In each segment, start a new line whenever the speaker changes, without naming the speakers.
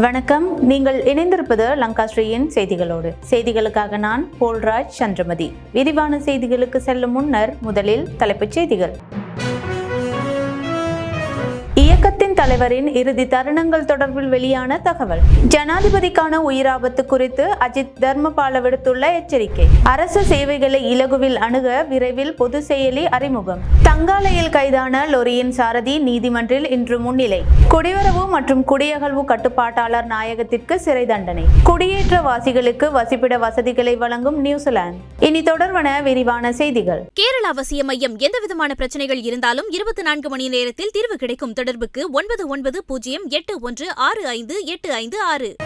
வணக்கம். நீங்கள் இணைந்திருப்பது லங்காஸ்ரீயின் செய்திகளோடு. செய்திகளுக்காக நான் போல்ராஜ் சந்திரமதி. விரிவான செய்திகளுக்கு செல்லும் முன்னர் முதலில் தலைப்புச் செய்திகள். தலைவரின் இறுதி தருணங்கள் தொடர்பில் வெளியான தகவல். ஜனாதிபதிக்கான உயிராபத்து குறித்து அஜித் தர்மபால விடுத்துள்ள எச்சரிக்கை. அரசு சேவைகளை இலகுவில் அணுக விரைவில் பொது செயலி அறிமுகம். தங்காலையில் கைதான லொரியின் சாரதி நீதிமன்றில் இன்று முன்னிலை. குடிவரவு மற்றும் குடியகழ்வு கட்டுப்பாட்டாளர் நாயகத்திற்கு சிறை தண்டனை. குடியேற்றவாசிகளுக்கு வசிப்பிட வசதிகளை வழங்கும் நியூசிலாந்து. இனி தொடர்வன விரிவான செய்திகள்.
கேரள அவசிய மையம் எந்தவிதமான பிரச்சனைகள் இருந்தாலும் இருபத்தி நான்கு மணி நேரத்தில் தீர்வு கிடைக்கும் தொடர்புக்கு ஒன்பது ஒன்பது பூஜ்ஜியம் எட்டு ஒன்று ஆறு ஐந்து எட்டு ஐந்து ஆறு.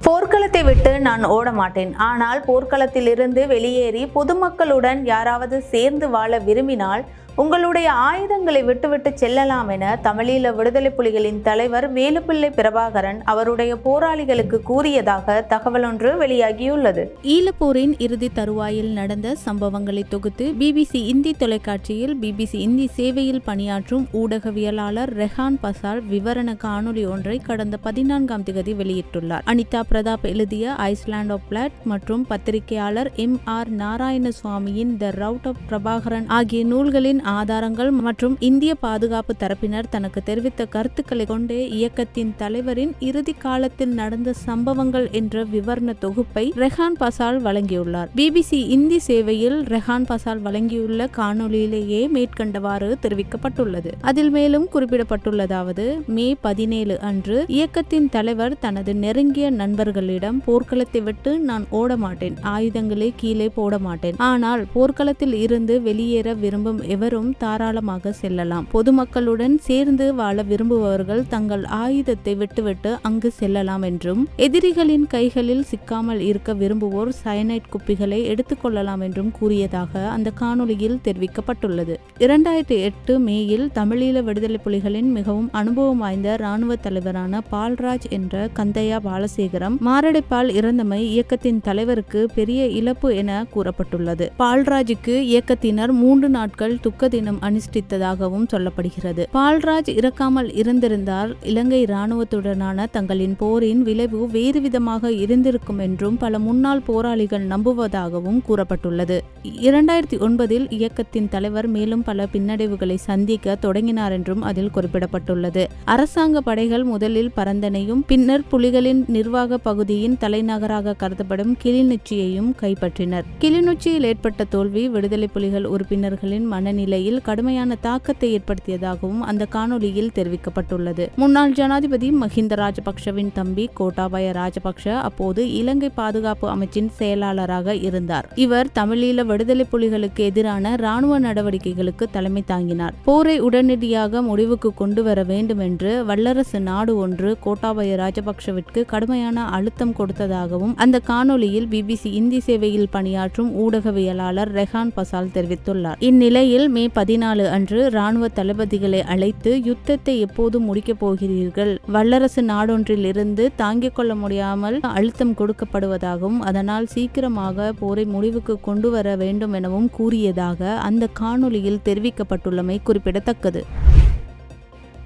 போர்க்களத்தை விட்டு நான் ஓட மாட்டேன் ஆனால் போர்க்களத்திலிருந்து வெளியேறி பொதுமக்களுடன் யாராவது சேர்ந்து வாழ விரும்பினால் உங்களுடைய ஆயுதங்களை விட்டுவிட்டு செல்லலாம் என தமிழீழ விடுதலை புலிகளின் தலைவர் வேலுப்பிள்ளை பிரபாகரன் அவருடைய போராளிகளுக்கு கூறியதாக தகவல் ஒன்று வெளியாகியுள்ளது.
ஈழப்போரின் இறுதி தருவாயில் நடந்த சம்பவங்களை தொகுத்து பிபிசி இந்தி தொலைக்காட்சியில் பிபிசி இந்தி சேவையில் பணியாற்றும் ஊடகவியலாளர் ரெஹான் பசால் விவரண காணொலி ஒன்றை கடந்த பதினான்காம் திகதி வெளியிட்டுள்ளார். அனிதா பிரதாப் எழுதிய ஐஸ்லாண்ட் ஆஃப் பிளாட் மற்றும் பத்திரிகையாளர் எம் ஆர் நாராயணசுவாமியின் த ரவுட் ஆஃப் பிரபாகரன் ஆகிய நூல்களின் ஆதாரங்கள் மற்றும் இந்திய பாதுகாப்பு தரப்பினர் தனக்கு தெரிவித்த கருத்துக்களை கொண்டே இயக்கத்தின் தலைவரின் இறுதி காலத்தில் நடந்த சம்பவங்கள் என்ற விவரண தொகுப்பை ரெஹான் பசால் வழங்கியுள்ளார். பிபிசி இந்தி சேவையில் ரெஹான் பசால் வழங்கியுள்ள காணொலியிலேயே மேற்கண்டவாறு தெரிவிக்கப்பட்டுள்ளது. அதில் மேலும் குறிப்பிடப்பட்டுள்ளதாவது மே பதினேழு அன்று இயக்கத்தின் தலைவர் தனது நெருங்கிய நண்பர்களிடம் போர்க்களத்தை விட்டு நான் ஓட மாட்டேன் ஆயுதங்களை கீழே போட மாட்டேன் ஆனால் போர்க்களத்தில் இருந்து வெளியேற விரும்பும் எவர் எவரும் தாராளமாக செல்லலாம். பொதுமக்களுடன் சேர்ந்து வாழ விரும்புபவர்கள் தங்கள் ஆயுதத்தை விட்டுவிட்டு அங்கு செல்லலாம் என்றும் எதிரிகளின் கைகளில் சிக்காமல் இருக்க விரும்புவோர் சயனைட் குப்பிகளை எடுத்துக்கொள்ளலாம் என்றும் கூறியதாக அந்த காணொலியில் தெரிவிக்கப்பட்டுள்ளது. இரண்டாயிரத்தி எட்டு மேயில் தமிழீழ விடுதலை புலிகளின் மிகவும் அனுபவம் வாய்ந்த இராணுவ தலைவரான பால்ராஜ் என்ற கந்தையா பாலசேகரம் மாரடைப்பால் இறந்தமை இயக்கத்தின் தலைவருக்கு பெரிய இழப்பு என கூறப்பட்டுள்ளது. பால்ராஜுக்கு இயக்கத்தினர் மூன்று நாட்கள் துக்க தினம் அனுஷ்டித்ததாகவும் சொல்லப்படுகிறது. பால்ராஜ் இறக்காமல் இருந்திருந்தால் இலங்கை இராணுவத்துடனான தங்களின் போரின் விளைவு வேறு விதமாக இருந்திருக்கும் என்றும் பல முன்னாள் போராளிகள் நம்புவதாகவும் கூறப்பட்டுள்ளது. இரண்டாயிரத்தி ஒன்பதில் இயக்கத்தின் தலைவர் மேலும் பல பின்னடைவுகளை சந்திக்க தொடங்கினார் என்றும் அதில் குறிப்பிடப்பட்டுள்ளது. அரசாங்க படைகள் முதலில் பரந்தனையும் பின்னர் புலிகளின் நிர்வாக பகுதியின் தலைநகராக கருதப்படும் கிளிநொச்சியையும் கைப்பற்றினர். கிளிநொச்சியில் ஏற்பட்ட தோல்வி விடுதலை புலிகள் உறுப்பினர்களின் மனநிலையில் கடுமையான தாக்கத்தை ஏற்படுத்தியதாகவும் அந்த காணொலியில் தெரிவிக்கப்பட்டுள்ளது. முன்னாள் ஜனாதிபதி மஹிந்த ராஜபக்ஷவின் தம்பி கோட்டாபய ராஜபக்ஷ அப்போது இலங்கை பாதுகாப்பு அமைச்சின் செயலாளராக இருந்தார். இவர் தமிழீழ விடுதலை புலிகளுக்கு எதிரான ராணுவ நடவடிக்கைகளுக்கு தலைமை தாங்கினார். போரை உடனடியாக முடிவுக்கு கொண்டு வர வேண்டும் என்று வல்லரசு நாடு ஒன்று கோட்டாபய ராஜபக்ஷவிற்கு கடுமையான அழுத்தம் கொடுத்ததாகவும் அந்த காணொலியில் பிபிசி இந்தி சேவையில் பணியாற்றும் ஊடகவியலாளர் ரெஹான் பசால் தெரிவித்துள்ளார். இந்நிலையில் மே பதினாலு அன்று ராணுவ தளபதிகளை அழைத்து யுத்தத்தை எப்போது முடிக்கப் போகிறீர்கள் வல்லரசு நாடொன்றில் இருந்து தாங்கிக் கொள்ள முடியாமல் அழுத்தம் கொடுக்கப்படுவதாகவும் அதனால் சீக்கிரமாக போரை முடிவுக்கு கொண்டு வர வேண்டும் எனவும் கூறியதாக அந்த காணொலியில் தெரிவிக்கப்பட்டுள்ளமை குறிப்பிடத்தக்கது.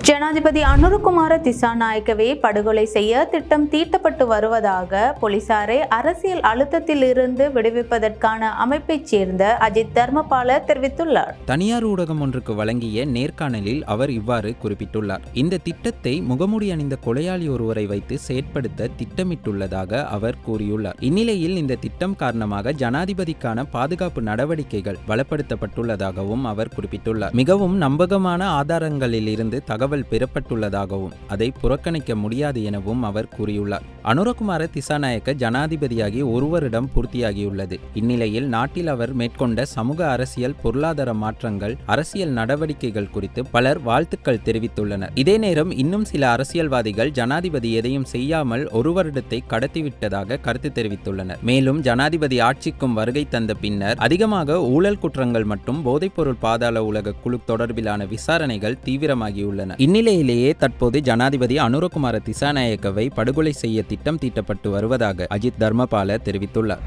ஜனாதிபதி அனுருகுமார திசாநாயக்கவே படுகொலை செய்ய திட்டம் தீட்டப்பட்டு வருவதாக போலீசாரை அரசியல் அழுத்தத்தில் இருந்து விடுவிப்பதற்கான அமைப்பைச் சேர்ந்த அஜித் தர்மபால தெரிவித்துள்ளார்.
தனியார் ஊடகம் ஒன்றுக்கு வழங்கிய நேர்காணலில் அவர் இவ்வாறு குறிப்பிட்டுள்ளார். இந்த திட்டத்தை முகமூடி அணிந்த கொலையாளி ஒருவரை வைத்து செயற்படுத்த திட்டமிட்டுள்ளதாக அவர் கூறியுள்ளார். இந்நிலையில் இந்த திட்டம் காரணமாக ஜனாதிபதிக்கான பாதுகாப்பு நடவடிக்கைகள் பலப்படுத்தப்பட்டுள்ளதாகவும் அவர் குறிப்பிட்டுள்ளார். மிகவும் நம்பகமான ஆதாரங்களில் இருந்து தகவல் பெறப்பட்டுள்ளதாகவும் அதை புறக்கணிக்க முடியாது எனவும் அவர் கூறியுள்ளார். அனுரகுமார திசாநாயக்க ஜனாதிபதியாகி ஒரு வருடம் பூர்த்தியாகியுள்ளது. இந்நிலையில் நாட்டில் அவர் மேற்கொண்ட சமூக அரசியல் பொருளாதார மாற்றங்கள் அரசியல் நடவடிக்கைகள் குறித்து பலர் வாழ்த்துக்கள் தெரிவித்துள்ளனர். இதே நேரம் இன்னும் சில அரசியல்வாதிகள் ஜனாதிபதி எதையும் செய்யாமல் ஒரு வருடத்தை கடத்திவிட்டதாக கருத்து தெரிவித்துள்ளனர். மேலும் ஜனாதிபதி ஆட்சிக்கும் வருகை தந்த பின்னர் அதிகமாக ஊழல் குற்றங்கள் மற்றும் போதைப்பொருள் பாதாள உலக குழு தொடர்பிலான விசாரணைகள் தீவிரமாகியுள்ளன. இந்நிலையிலேயே தற்போது ஜனாதிபதி அனுரகுமார திசாநாயக்கவை படுகொலை செய்ய திட்டம் தீட்டப்பட்டு வருவதாக அஜித் தர்மபால தெரிவித்துள்ளார்.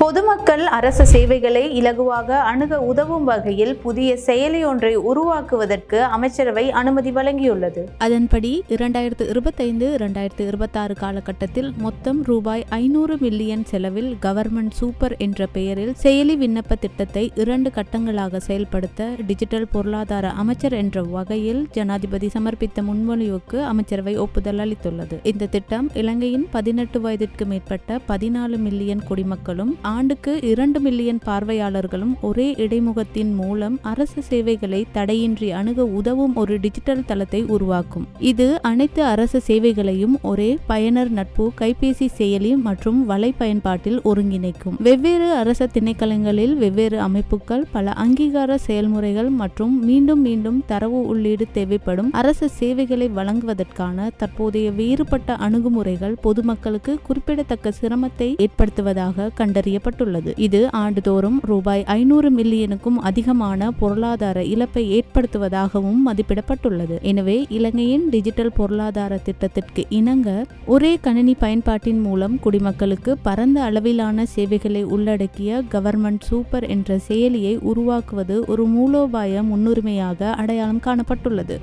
பொதுமக்கள் அரசு சேவைகளை இலகுவாக அணுக உதவும் வகையில் புதிய செயலி ஒன்றை உருவாக்குவதற்கு அமைச்சரவை அனுமதி வழங்கியுள்ளது.
அதன்படி இரண்டாயிரத்து இருபத்தைந்து இரண்டாயிரத்து இருபத்தாறு காலகட்டத்தில் மொத்தம் ரூபாய் ஐநூறு மில்லியன் செலவில் கவர்மெண்ட் சூப்பர் என்ற பெயரில் செயலி விண்ணப்ப திட்டத்தை இரண்டு கட்டங்களாக செயல்படுத்த டிஜிட்டல் பொருளாதார அமைச்சர் என்ற வகையில் ஜனாதிபதி சமர்ப்பித்த முன்மொழிவுக்கு அமைச்சரவை ஒப்புதல் அளித்துள்ளது. இந்த திட்டம் இலங்கையின் பதினெட்டு வயதிற்கு மேற்பட்ட பதினாலு மில்லியன் குடிமக்களும் ஆண்டுக்கு இரண்டு மில்லியன் பார்வையாளர்களும் ஒரே இடைமுகத்தின் மூலம் அரசு சேவைகளை தடையின்றி அணுக உதவும் ஒரு டிஜிட்டல் தளத்தை உருவாக்கும். இது அனைத்து அரசு சேவைகளையும் ஒரே பயனர் நட்பு கைபேசி செயலி மற்றும் வலை பயன்பாட்டில் ஒருங்கிணைக்கும். வெவ்வேறு அரச திணைக்களங்களில் வெவ்வேறு அமைப்புகள் பல அங்கீகார செயல்முறைகள் மற்றும் மீண்டும் மீண்டும் தரவு உள்ளீடு தேவைப்படும் அரசு சேவைகளை வழங்குவதற்கான தற்போதைய வேறுபட்ட அணுகுமுறைகள் பொதுமக்களுக்கு குறிப்பிடத்தக்க சிரமத்தை ஏற்படுத்துவதாக கண்டறியப்பட்டுள்ளது இது ஆண்டுதோறும் ரூபாய் ஐநூறு மில்லியனுக்கும் அதிகமான பொருளாதார இழப்பை ஏற்படுத்துவதாகவும் மதிப்பிடப்பட்டுள்ளது. எனவே இலங்கையின் டிஜிட்டல் பொருளாதார திட்டத்திற்கு இணங்க ஒரே கணினி பயன்பாட்டின் மூலம் குடிமக்களுக்கு பரந்த அளவிலான சேவைகளை உள்ளடக்கிய கவர்மெண்ட் சூப்பர் என்ற செயலியை உருவாக்குவது ஒரு மூலோபாய முன்னுரிமையாக அடையாளம் காணப்பட்டுள்ளது.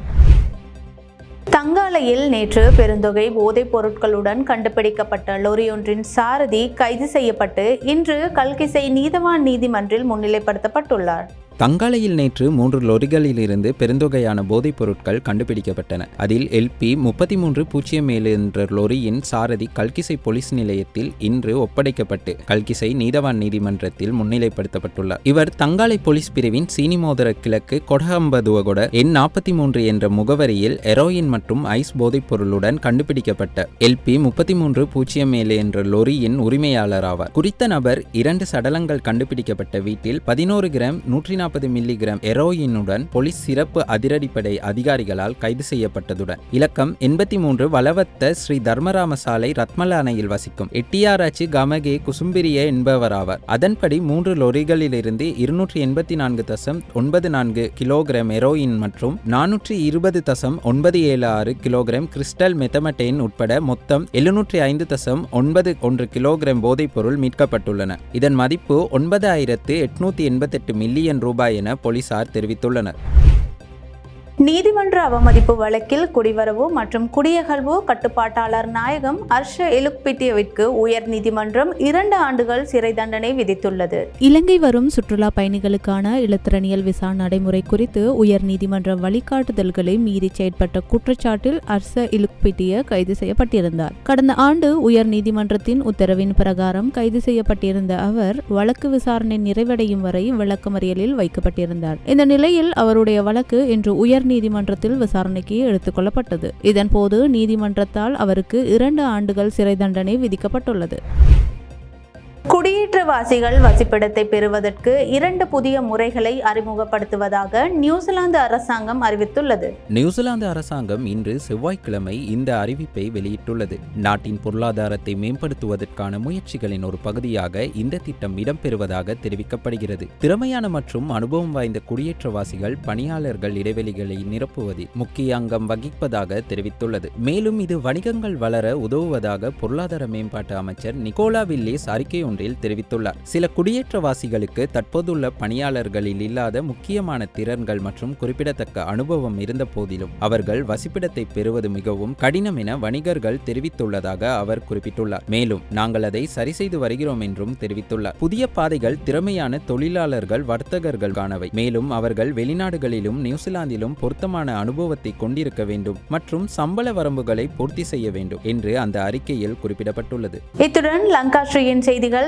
தங்காலையில் நேற்று பெருந்தொகை போதைப் பொருட்களுடன் கண்டுபிடிக்கப்பட்ட லொரியொன்றின் சாரதி கைது செய்யப்பட்டு இன்று கல்கிசை நீதவான் நீதிமன்றில் முன்னிலைப்படுத்தப்பட்டுள்ளார்.
தங்காலையில் நேற்று மூன்று லொரிகளிலிருந்து பெருந்தொகையான போதைப் பொருட்கள் கண்டுபிடிக்கப்பட்டன. அதில் எல்பி முப்பத்தி மூன்று பூஜ்ஜியம் ஏழு என்ற லொரியின் சாரதி கல்கிசை போலீஸ் நிலையத்தில் இன்று ஒப்படைக்கப்பட்டு கல்கிசை நீதவான் நீதிமன்றத்தில் முன்னிலைப்படுத்தப்பட்டுள்ளார். இவர் தங்காலை போலீஸ் பிரிவின் சீனிமோதர கிழக்கு கொடகம்பதுவகொட எண் நாற்பத்தி மூன்று என்ற முகவரியில் எரோயின் மற்றும் ஐஸ் போதைப் பொருளுடன் கண்டுபிடிக்கப்பட்ட எல்பி முப்பத்தி மூன்று பூஜ்ஜியம் ஏழு என்ற லொரியின் உரிமையாளர் ஆவார். குறித்த நபர் இரண்டு சடலங்கள் கண்டுபிடிக்கப்பட்ட வீட்டில் பதினோரு கிராம் நூற்றி நாற்பது மில்லிகிராம் எரோயினுடன் போலீஸ் சிறப்பு அதிரடிப்படை அதிகாரிகளால் கைது செய்யப்பட்டதுடன் இலக்கம் எண்பத்தி மூன்று வளவத்த ஸ்ரீ தர்மராம சாலை ரத்மலானையில் வசிக்கும் எட்டியாராச்சி கமகே குசும்பிரிய என்பவராவார். அதன்படி மூன்று லொரிகளிலிருந்து இருநூற்றி எண்பத்தி நான்கு தசம் ஒன்பது நான்கு கிலோகிராம் எரோயின் மற்றும் நானூற்றி இருபது தசம் ஒன்பது ஏழு ஆறு கிலோகிராம் கிறிஸ்டல் மெத்தமட்டேன் உட்பட மொத்தம் எழுநூற்றி ஐந்து தசம் ஒன்பது ஒன்று கிலோகிராம் போதைப்பொருள் மீட்கப்பட்டுள்ளன. இதன் மதிப்பு ஒன்பது ஆயிரத்து எட்நூத்தி எண்பத்தெட்டு மில்லியன் ரூபாய் என போலீசார் தெரிவித்துள்ளனர்.
நீதிமன்ற அவமதிப்பு வழக்கில் குடிவரவு மற்றும் குடியகழ்வு கட்டுப்பாட்டாளர் நாயகம் ஹர்ஷ எலுக்பிட்டியவிற்கு உயர் நீதிமன்றம் இரண்டு ஆண்டுகள் சிறை தண்டனை விதித்துள்ளது.
இலங்கை வரும் சுற்றுலா பயணிகளுக்கான இலத்திரனியல் விசா நடைமுறை குறித்து உயர் நீதிமன்ற வழிகாட்டுதல்களை மீறி செயற்பட்ட குற்றச்சாட்டில் ஹர்ஷ இலுக்பிட்டிய கைது செய்யப்பட்டிருந்தார். கடந்த ஆண்டு உயர் நீதிமன்றத்தின் உத்தரவின் பிரகாரம் கைது செய்யப்பட்டிருந்த அவர் வழக்கு விசாரணை நிறைவடையும் வரை விளக்கமறியலில் வைக்கப்பட்டிருந்தார். இந்த நிலையில் அவருடைய வழக்கு இன்று உயர் நீதிமன்றத்தில் விசாரணைக்கு எடுத்துக்கொள்ளப்பட்டது இதன்போது நீதிமன்றத்தால் அவருக்கு இரண்டு ஆண்டுகள் சிறை தண்டனை விதிக்கப்பட்டுள்ளது.
குடியேற்றவாசிகள் வசிப்பிடத்தை பெறுவதற்கு இரண்டு புதிய முறைகளை அறிமுகப்படுத்துவதாக நியூசிலாந்து அரசாங்கம் அறிவித்துள்ளது.
நியூசிலாந்து அரசாங்கம் இன்று செவ்வாய்க்கிழமை இந்த அறிவிப்பை வெளியிட்டுள்ளது. நாட்டின் பொருளாதாரத்தை மேம்படுத்துவதற்கான முயற்சிகளின் ஒரு பகுதியாக இந்த திட்டம் இடம்பெறுவதாக தெரிவிக்கப்படுகிறது. திறமையான மற்றும் அனுபவம் வாய்ந்த குடியேற்றவாசிகள் பணியாளர்கள் இடைவெளிகளை நிரப்புவதில் முக்கிய அங்கம் வகிப்பதாக தெரிவித்துள்ளது. மேலும் இது வணிகங்கள் வளர உதவுவதாக பொருளாதார மேம்பாட்டு அமைச்சர் நிக்கோலா வில்லிஸ் அறிக்கை ஒன்றில் தெரிவித்துள்ளார். சில குடியேற்றவாசிகளுக்கு தற்போதுள்ள பணியாளர்களில் இல்லாத முக்கியமான திறன்கள் மற்றும் குறிப்பிடத்தக்க அனுபவம் இருந்த போதிலும் அவர்கள் வசிப்பிடத்தை பெறுவது மிகவும் கடினம் என வணிகர்கள் தெரிவித்துள்ளதாக அவர் குறிப்பிட்டுள்ளார். மேலும் நாங்கள் அதை சரி செய்து வருகிறோம் என்றும் தெரிவித்துள்ளார். புதிய பாதைகள் திறமையான தொழிலாளர்கள் வர்த்தகர்களுக்கானவை மேலும் அவர்கள் வெளிநாடுகளிலும் நியூசிலாந்திலும் பொருத்தமான அனுபவத்தை கொண்டிருக்க வேண்டும் மற்றும் சம்பள வரம்புகளை பூர்த்தி செய்ய வேண்டும் என்று அந்த அறிக்கையில் குறிப்பிடப்பட்டுள்ளது.
இத்துடன் லங்காஸ்ரீயின் செய்திகள்